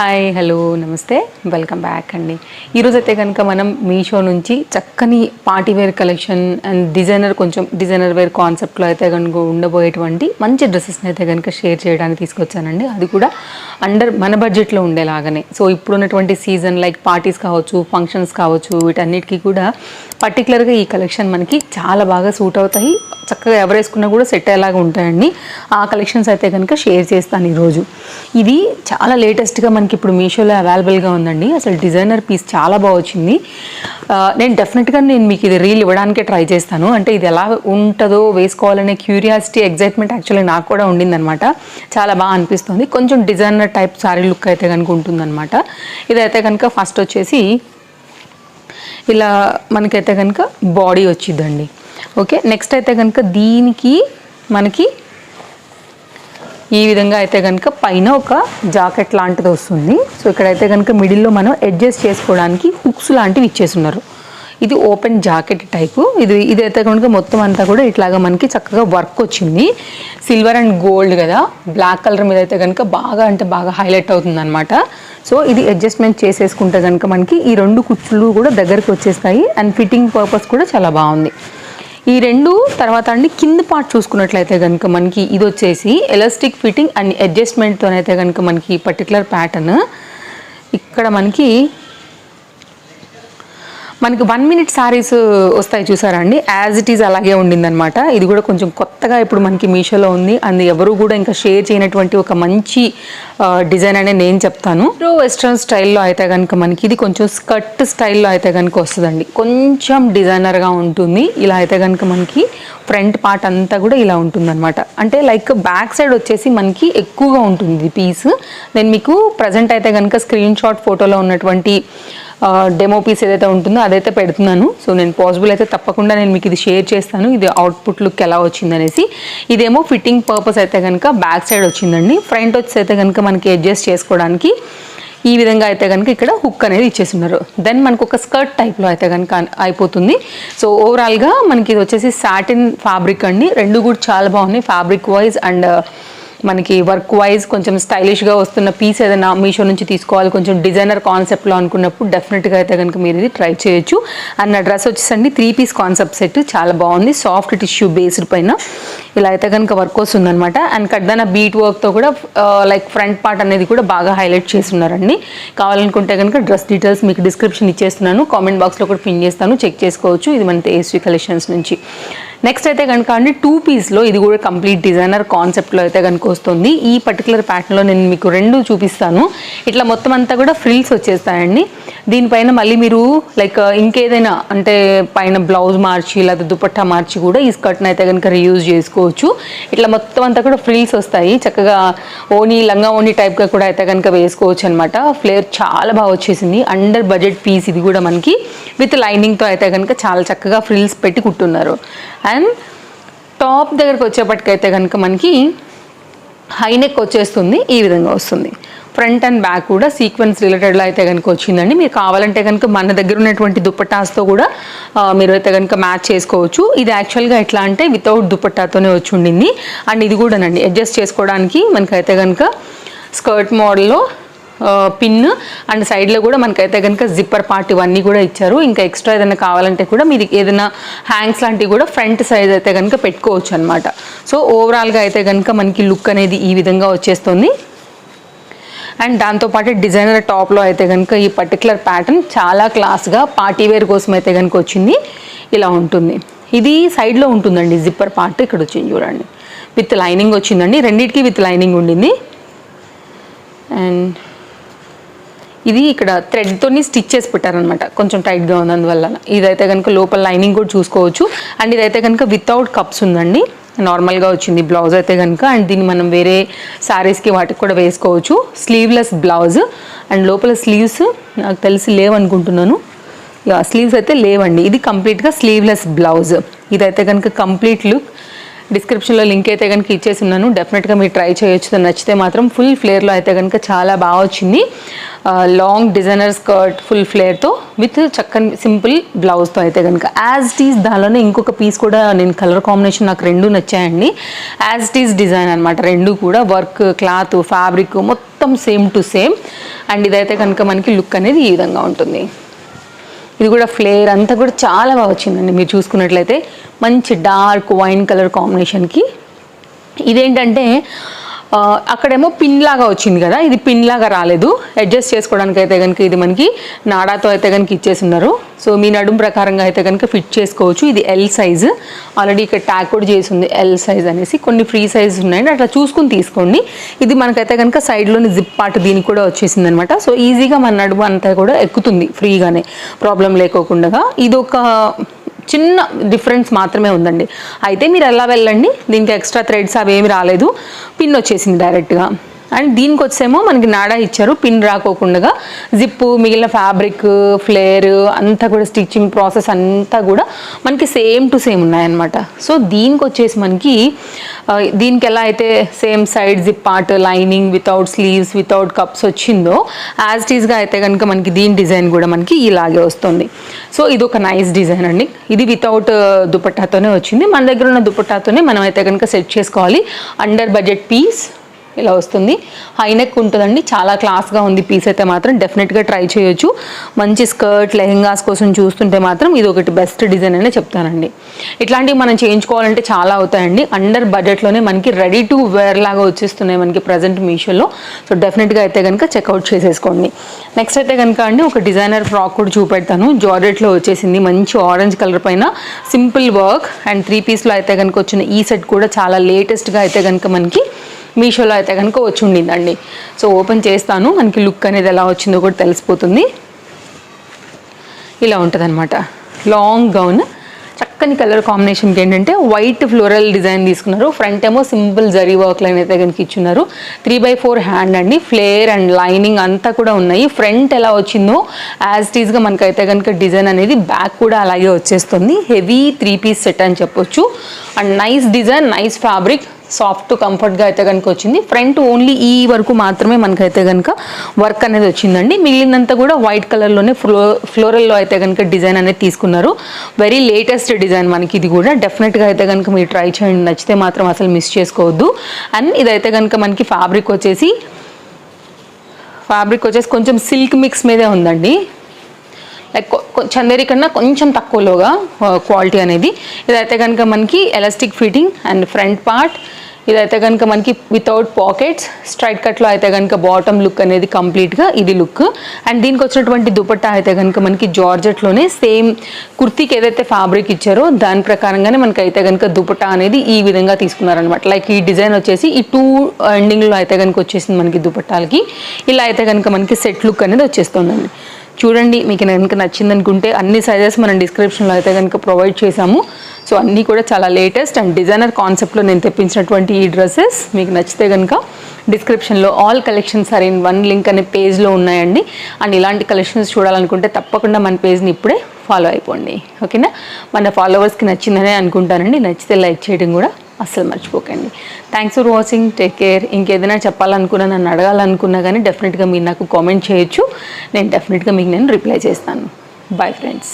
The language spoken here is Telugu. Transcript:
హాయ్ హలో నమస్తే. వెల్కమ్ బ్యాక్ అండి. ఈరోజైతే కనుక మనం మీషో నుంచి చక్కని party wear collection and designer కొంచెం డిజైనర్ వేర్ కాన్సెప్ట్లో అయితే కనుక ఉండబోయేటువంటి మంచి డ్రెస్సెస్ని అయితే కనుక షేర్ చేయడానికి తీసుకొచ్చానండి. అది కూడా అండర్ మన బడ్జెట్లో ఉండేలాగానే. సో ఇప్పుడున్నటువంటి సీజన్ లైక్ పార్టీస్ కావచ్చు ఫంక్షన్స్ కావచ్చు వీటన్నిటికీ కూడా పర్టికులర్గా ఈ కలెక్షన్ మనకి చాలా బాగా సూట్ అవుతాయి. చక్కగా ఎవరు వేసుకున్నా కూడా సెట్ అయ్యేలాగా ఉంటాయండి. ఆ కలెక్షన్స్ అయితే కనుక షేర్ చేస్తాను ఈరోజు. ఇది చాలా లేటెస్ట్గా మనకి ఇప్పుడు మీషోలో అవైలబుల్గా ఉందండి. అసలు డిజైనర్ పీస్ చాలా బాగా వచ్చింది. నేను డెఫినెట్గా నేను మీకు ఇది రీల్ ఇవ్వడానికే ట్రై చేస్తాను. అంటే ఇది ఎలా ఉంటుందో వేసుకోవాలనే క్యూరియాసిటీ ఎగ్జైట్మెంట్ యాక్చువల్లీ నాకు కూడా ఉండిందనమాట చాలా బాగా అనిపిస్తుంది. కొంచెం డిజైనర్ టైప్ సారీ లుక్ అయితే కనుక ఉంటుందన్నమాట. ఇదైతే కనుక ఫస్ట్ వచ్చేసి ఇలా మనకైతే కనుక బాడీ వచ్చిందండి ఓకే నెక్స్ట్ అయితే కనుక దీనికి మనకి ఈ విధంగా అయితే కనుక పైన ఒక జాకెట్ లాంటిది వస్తుంది. సో ఇక్కడైతే కనుక మిడిల్లో మనం అడ్జస్ట్ చేసుకోవడానికి హుక్స్ లాంటివి ఇచ్చేస్తున్నారు. ఇది ఓపెన్ జాకెట్ టైపు ఇది ఇదైతే కనుక మొత్తం అంతా కూడా ఇట్లాగా మనకి చక్కగా వర్క్ వచ్చింది. సిల్వర్ అండ్ గోల్డ్ కదా. బ్లాక్ కలర్ మీద అయితే కనుక బాగా అంటే బాగా హైలైట్ అవుతుంది అనమాట సో ఇది అడ్జస్ట్మెంట్ చేసేసుకుంటే కనుక మనకి ఈ రెండు కుచ్చులు కూడా దగ్గరకు వచ్చేస్తాయి. అండ్ ఫిట్టింగ్ పర్పస్ కూడా చాలా బాగుంది. ఈ రెండు తర్వాత అండి కింద పార్ట్ చూసుకున్నట్లయితే కనుక మనకి ఇది వచ్చేసి ఎలాస్టిక్ ఫిట్టింగ్ అండ్ అడ్జస్ట్మెంట్తోనైతే కనుక మనకి పర్టికులర్ ప్యాటర్న్ ఇక్కడ మనకి మనకి వన్ మినిట్ సారీస్ వస్తాయి చూసారా అండి? యాజ్ ఇట్ ఈజ్ అలాగే ఉండిందనమాట ఇది కూడా కొంచెం కొత్తగా ఇప్పుడు మనకి మీషోలో ఉంది. అండ్ ఎవరు కూడా ఇంకా షేర్ చేయనటువంటి ఒక మంచి డిజైన్ అనే నేను చెప్తాను. ఇప్పుడు వెస్ట్రన్ స్టైల్లో అయితే కనుక మనకి ఇది కొంచెం స్కర్ట్ స్టైల్లో అయితే కనుక వస్తుందండి. కొంచెం డిజైనర్గా ఉంటుంది. ఇలా అయితే కనుక మనకి ఫ్రంట్ పార్ట్ అంతా కూడా ఇలా ఉంటుందన్నమాట. అంటే లైక్ బ్యాక్ సైడ్ వచ్చేసి మనకి ఎక్కువగా ఉంటుంది పీస్ నేను మీకు ప్రజెంట్ అయితే కనుక స్క్రీన్ షాట్ ఫోటోలో ఉన్నటువంటి డెమో పీస్ ఏదైతే ఉంటుందో అదైతే పెడుతున్నాను. సో నేను పాసిబుల్ అయితే తప్పకుండా నేను మీకు ఇది షేర్ చేస్తాను. ఇది అవుట్పుట్ లుక్ ఎలా వచ్చిందనేసి ఇదేమో ఫిట్టింగ్ పర్పస్ అయితే కనుక బ్యాక్ సైడ్ వచ్చిందండి. ఫ్రంట్ వచ్చి అయితే కనుక మనకి అడ్జస్ట్ చేసుకోవడానికి ఈ విధంగా అయితే కనుక ఇక్కడ హుక్ అనేది ఇచ్చేస్తున్నారు. దెన్ మనకు ఒక స్కర్ట్ టైప్లో అయితే కనుక అయిపోతుంది. సో ఓవరాల్గా మనకి ఇది వచ్చేసి సాటిన్ ఫ్యాబ్రిక్ అండి. రెండు కూడా చాలా బాగున్నాయి. ఫ్యాబ్రిక్ వైజ్ అండ్ మనకి వర్క్ వైజ్ కొంచెం స్టైలిష్గా వస్తున్న పీస్ ఏదైనా మీషో నుంచి తీసుకోవాలి కొంచెం డిజైనర్ కాన్సెప్ట్లో అనుకున్నప్పుడు డెఫినెట్గా అయితే కనుక మీరు ఇది ట్రై చేయొచ్చు. అండ్ నా డ్రెస్ వచ్చేసండి త్రీ పీస్ కాన్సెప్ట్ సెట్ చాలా బాగుంది. సాఫ్ట్ టిష్యూ బేస్డ్ పైన ఇలా అయితే కనుక వర్క్ వస్తుందనమాట అండ్ కడ్దాన బీట్ వర్క్తో కూడా లైక్ ఫ్రంట్ పార్ట్ అనేది కూడా బాగా హైలైట్ చేస్తున్నారండి. కావాలనుకుంటే కనుక డ్రెస్ డీటెయిల్స్ మీకు డిస్క్రిప్షన్ ఇచ్చేస్తున్నాను. కామెంట్ బాక్స్లో కూడా పిన్ చేస్తాను. చెక్ చేసుకోవచ్చు. ఇది మన ఏసీ కలెక్షన్స్ నుంచి. నెక్స్ట్ అయితే కనుక అండి టూ పీస్లో ఇది కూడా కంప్లీట్ డిజైనర్ కాన్సెప్ట్లో అయితే కనుక వస్తుంది. ఈ పర్టికులర్ ప్యాటర్న్లో నేను మీకు రెండు చూపిస్తాను. ఇట్లా మొత్తం అంతా కూడా ఫ్రిల్స్ వచ్చేస్తాయండి. దీనిపైన మళ్ళీ మీరు లైక్ ఇంకేదైనా అంటే పైన బ్లౌజ్ మార్చి లేదా దుపట్టా మార్చి కూడా ఈ స్కర్ట్ని అయితే కనుక రీయూజ్ చేసుకోవచ్చు. ఇట్లా మొత్తం అంతా కూడా ఫ్రిల్స్ వస్తాయి. చక్కగా ఓనీ లంగా ఓనీ టైప్గా కూడా అయితే కనుక వేసుకోవచ్చు అనమాట ఫ్లేవర్ చాలా బాగా వచ్చేసింది. అండర్ బడ్జెట్ పీస్ ఇది కూడా మనకి విత్ లైనింగ్తో అయితే కనుక చాలా చక్కగా ఫ్రిల్స్ పెట్టి కుట్టున్నారు. అండ్ టాప్ దగ్గరకు వచ్చేప్పటికైతే కనుక మనకి హైనెక్ వచ్చేస్తుంది ఈ విధంగా వస్తుంది. ఫ్రంట్ అండ్ బ్యాక్ కూడా సీక్వెన్స్ రిలేటెడ్లో అయితే కనుక వచ్చిందండి. మీరు కావాలంటే కనుక మన దగ్గర ఉన్నటువంటి దుప్పటాస్తో కూడా మీరు అయితే కనుక మ్యాచ్ చేసుకోవచ్చు. ఇది యాక్చువల్గా ఎట్లా అంటే వితౌట్ దుప్పట్టాతోనే వచ్చి ఉండింది. అండ్ ఇది కూడానండి అడ్జస్ట్ చేసుకోవడానికి మనకైతే కనుక స్కర్ట్ మోడల్లో పిన్ అండ్ సైడ్లో కూడా మనకైతే కనుక జిప్పర్ పార్ట్ ఇవన్నీ కూడా ఇచ్చారు. ఇంకా ఎక్స్ట్రా ఏదైనా కావాలంటే కూడా మీరు ఏదైనా హ్యాంగ్స్ లాంటివి కూడా ఫ్రంట్ సైజ్ అయితే కనుక పెట్టుకోవచ్చు అనమాట సో ఓవరాల్గా అయితే కనుక మనకి లుక్ అనేది ఈ విధంగా వచ్చేస్తుంది. అండ్ దాంతోపాటు డిజైనర్ టాప్లో అయితే కనుక ఈ పర్టికులర్ ప్యాటర్న్ చాలా క్లాస్గా పార్టీ వేర్ కోసం అయితే కనుక వచ్చింది. ఇలా ఉంటుంది. ఇది సైడ్లో ఉంటుందండి జిప్పర్ పార్ట్ ఇక్కడ వచ్చింది చూడండి. విత్ లైనింగ్ వచ్చిందండి. రెండింటికి విత్ లైనింగ్ ఉండింది. అండ్ ఇది ఇక్కడ థ్రెడ్తోని స్టిచ్ చేసి పెట్టారనమాట కొంచెం టైట్గా ఉంది అందువల్ల ఇదైతే కనుక లోపల లైనింగ్ కూడా చూసుకోవచ్చు. అండ్ ఇదైతే కనుక వితౌట్ కప్స్ ఉందండి. నార్మల్గా వచ్చింది బ్లౌజ్ అయితే కనుక అండ్ దీన్ని మనం వేరే శారీస్కి వాటికి కూడా వేసుకోవచ్చు. స్లీవ్లెస్ బ్లౌజ్ అండ్ లోపల స్లీవ్స్ నాకు తెలిసి లేవనుకుంటున్నాను. యా స్లీవ్స్ అయితే లేవండి. ఇది కంప్లీట్గా స్లీవ్లెస్ బ్లౌజ్ ఇదైతే కనుక కంప్లీట్ లుక్ డిస్క్రిప్షన్లో లింక్ అయితే కనుక ఇచ్చేసి ఉన్నాను. డెఫినెట్గా మీరు ట్రై చేయొచ్చు. నచ్చితే మాత్రం ఫుల్ ఫ్లేర్లో అయితే కనుక చాలా బాగా వచ్చింది. లాంగ్ డిజైనర్ స్కర్ట్ ఫుల్ ఫ్లేర్తో విత్ చక్కని సింపుల్ బ్లౌజ్తో అయితే కనుక యాజ్ ఇట్ దానిలోనే ఇంకొక పీస్ కూడా నేను కలర్ కాంబినేషన్ నాకు రెండు నచ్చాయండి. యాజ్ ఇట్ డిజైన్ అనమాట రెండు కూడా వర్క్ క్లాత్ ఫ్యాబ్రిక్ మొత్తం సేమ్ టు సేమ్ అండ్ ఇదైతే కనుక మనకి లుక్ అనేది ఈ విధంగా ఉంటుంది. ఇది కూడా ఫ్లేర్ అంతా కూడా చాలా బాగా వచ్చిందండి. మీరు చూసుకున్నట్లయితే మంచి డార్క్ వైన్ కలర్ కాంబినేషన్కి ఇదేంటంటే అక్కడేమో పిన్ లాగా వచ్చింది కదా ఇది పిన్ లాగా రాలేదు. అడ్జస్ట్ చేసుకోవడానికి అయితే కనుక ఇది మనకి నాడాతో అయితే కనుక ఇచ్చేసి ఉన్నారు సో మీ నడుము ప్రకారంగా అయితే కనుక ఫిట్ చేసుకోవచ్చు. ఇది ఎల్ సైజు ఆల్రెడీ ఇక్కడ ట్యాగ్ కూడా చేసి ఉంది ఎల్ సైజ్ అనేసి. కొన్ని ఫ్రీ సైజ్ ఉన్నాయండి అట్లా చూసుకుని తీసుకోండి. ఇది మనకైతే కనుక సైడ్లోని జిప్ పార్ట్ దీనికి కూడా వచ్చేసింది అనమాట సో ఈజీగా మన నడుము అంతా కూడా ఎక్కుతుంది ఫ్రీగానే. ప్రాబ్లం లేకోకుండా. ఇది ఒక చిన్న డిఫరెన్స్ మాత్రమే ఉందండి. అయితే మీరు ఎలా వెళ్ళండి దీనికి ఎక్స్ట్రా థ్రెడ్స్ అవి ఏమి రాలేదు. పిన్ వచ్చేసింది డైరెక్ట్గా. అండ్ దీనికి వచ్చేమో మనకి నాడా ఇచ్చారు. పిన్ రాకోకుండా జిప్పు మిగిలిన ఫ్యాబ్రిక్ ఫ్లేర్ అంతా కూడా స్టిచ్చింగ్ ప్రాసెస్ అంతా కూడా మనకి సేమ్ టు సేమ్ ఉన్నాయన్నమాట. సో దీనికి వచ్చేసి మనకి దీనికి ఎలా అయితే same side zip part lining without sleeves without cups వచ్చిందో యాజ్ టీజ్గా అయితే కనుక మనకి దీని డిజైన్ కూడా మనకి ఇలాగే వస్తుంది. సో ఇది ఒక నైస్ డిజైన్ అండి. ఇది వితౌట్ దుపట్టాతోనే వచ్చింది. మన దగ్గర ఉన్న దుపట్టాతోనే మనం అయితే కనుక సెట్ చేసుకోవాలి. అండర్ బడ్జెట్ పీస్ ఇలా వస్తుంది. హైనెక్ ఉంటుందండి. చాలా క్లాస్గా ఉంది పీస్ అయితే మాత్రం. డెఫినెట్గా ట్రై చేయొచ్చు. మంచి స్కర్ట్ లెహెంగాస్ కోసం చూస్తుంటే మాత్రం ఇది ఒకటి బెస్ట్ డిజైన్ అనే చెప్తానండి. ఇట్లాంటివి మనం చేయించుకోవాలంటే చాలా అవుతాయండి. అండర్ బడ్జెట్లోనే మనకి రెడీ టు వేర్ లాగా వచ్చేస్తున్నాయి మనకి ప్రజెంట్ మీషోలో. సో డెఫినెట్గా అయితే కనుక చెక్అవుట్ చేసేసుకోండి. నెక్స్ట్ అయితే కనుక అండి ఒక డిజైనర్ ఫ్రాక్ కూడా చూపెడతాను. జార్జెట్లో వచ్చేసింది. మంచి ఆరెంజ్ కలర్ పైన సింపుల్ వర్క్ అండ్ త్రీ పీస్లో అయితే కనుక వచ్చిన ఈ సెట్ కూడా చాలా లేటెస్ట్గా అయితే కనుక మనకి మీషోలో అయితే కనుక వచ్చి ఉండిందండి. సో ఓపెన్ చేస్తాను. మనకి లుక్ అనేది ఎలా వచ్చిందో కూడా తెలిసిపోతుంది. ఇలా ఉంటుందన్నమాట. లాంగ్ గౌన్ చక్కని కలర్ కాంబినేషన్కి ఏంటంటే వైట్ ఫ్లోరల్ డిజైన్ తీసుకున్నారు. ఫ్రంట్ ఏమో సింపుల్ జరీ వర్క్ లైన్ అయితే కనుక ఇచ్చున్నారు. త్రీ బై ఫోర్ హ్యాండ్ అండి. ఫ్లేర్ అండ్ లైనింగ్ అంతా కూడా ఉన్నాయి. ఫ్రంట్ ఎలా వచ్చిందో యాజ్ టీజ్గా మనకైతే కనుక డిజైన్ అనేది బ్యాక్ కూడా అలాగే వచ్చేస్తుంది. హెవీ త్రీ పీస్ సెట్ అని చెప్పొచ్చు. And nice design nice fabric soft కంఫర్ట్గా అయితే కనుక వచ్చింది. ఫ్రంట్ ఓన్లీ ఈ వరకు మాత్రమే మనకైతే కనుక వర్క్ అనేది వచ్చిందండి. మిగిలినంతా కూడా వైట్ కలర్లోనే ఫ్లో ఫ్లోరల్లో అయితే కనుక డిజైన్ అనేది తీసుకున్నారు. వెరీ లేటెస్ట్ డిజైన్ మనకి ఇది కూడా. డెఫినెట్గా అయితే కనుక మీరు ట్రై చేయండి. నచ్చితే మాత్రం అసలు మిస్ చేసుకోవద్దు. అండ్ ఇదైతే కనుక మనకి ఫ్యాబ్రిక్ వచ్చేసి ఫ్యాబ్రిక్ వచ్చేసి కొంచెం సిల్క్ మిక్స్ మీదే ఉందండి. లైక్ చందేరి కన్నా కొంచెం తక్కువలోగా క్వాలిటీ అనేది. ఇదైతే కనుక మనకి elastic fitting and front part ఇదైతే కనుక మనకి వితౌట్ పాకెట్స్ స్ట్రైట్ కట్లో అయితే కనుక బాటమ్ లుక్ అనేది కంప్లీట్గా ఇది లుక్ అండ్ దీనికి వచ్చినటువంటి దుపట్టా అయితే కనుక మనకి జార్జెట్లోనే సేమ్ కుర్తీకి ఏదైతే ఫ్యాబ్రిక్ ఇచ్చారో దాని ప్రకారంగానే మనకి అయితే కనుక దుపట్టా అనేది ఈ విధంగా తీసుకున్నారనమాట లైక్ ఈ డిజైన్ వచ్చేసి ఈ టూ ఎండింగ్లో అయితే కనుక వచ్చేసింది మనకి దుపట్టాలకి. ఇలా అయితే కనుక మనకి సెట్ లుక్ అనేది వచ్చేస్తుందండి. చూడండి మీకు కనుక నచ్చింది అనుకుంటే అన్ని సైజెస్ మనం డిస్క్రిప్షన్లో అయితే కనుక ప్రొవైడ్ చేశాము. సో అన్నీ కూడా చాలా లేటెస్ట్ అండ్ డిజైనర్ కాన్సెప్ట్లో నేను తెప్పించినటువంటి ఈ డ్రెస్సెస్ మీకు నచ్చితే కనుక డిస్క్రిప్షన్లో all collections are in one link అనే పేజ్లో ఉన్నాయండి. అండ్ ఇలాంటి కలెక్షన్స్ చూడాలనుకుంటే తప్పకుండా మన పేజ్ని ఇప్పుడే ఫాలో అయిపోండి. ఓకేనా మన ఫాలోవర్స్కి నచ్చిందనే అనుకుంటానండి. నచ్చితే లైక్ చేయడం కూడా. అస్సలు మర్చిపోకండి. Thanks for watching take care ఇంకేదైనా చెప్పాలనుకున్నా నన్ను అడగాలనుకున్నా కానీ డెఫినెట్గా మీరు నాకు కామెంట్ చేయొచ్చు. నేను డెఫినెట్గా మీకు నేను రిప్లై చేస్తాను. Bye friends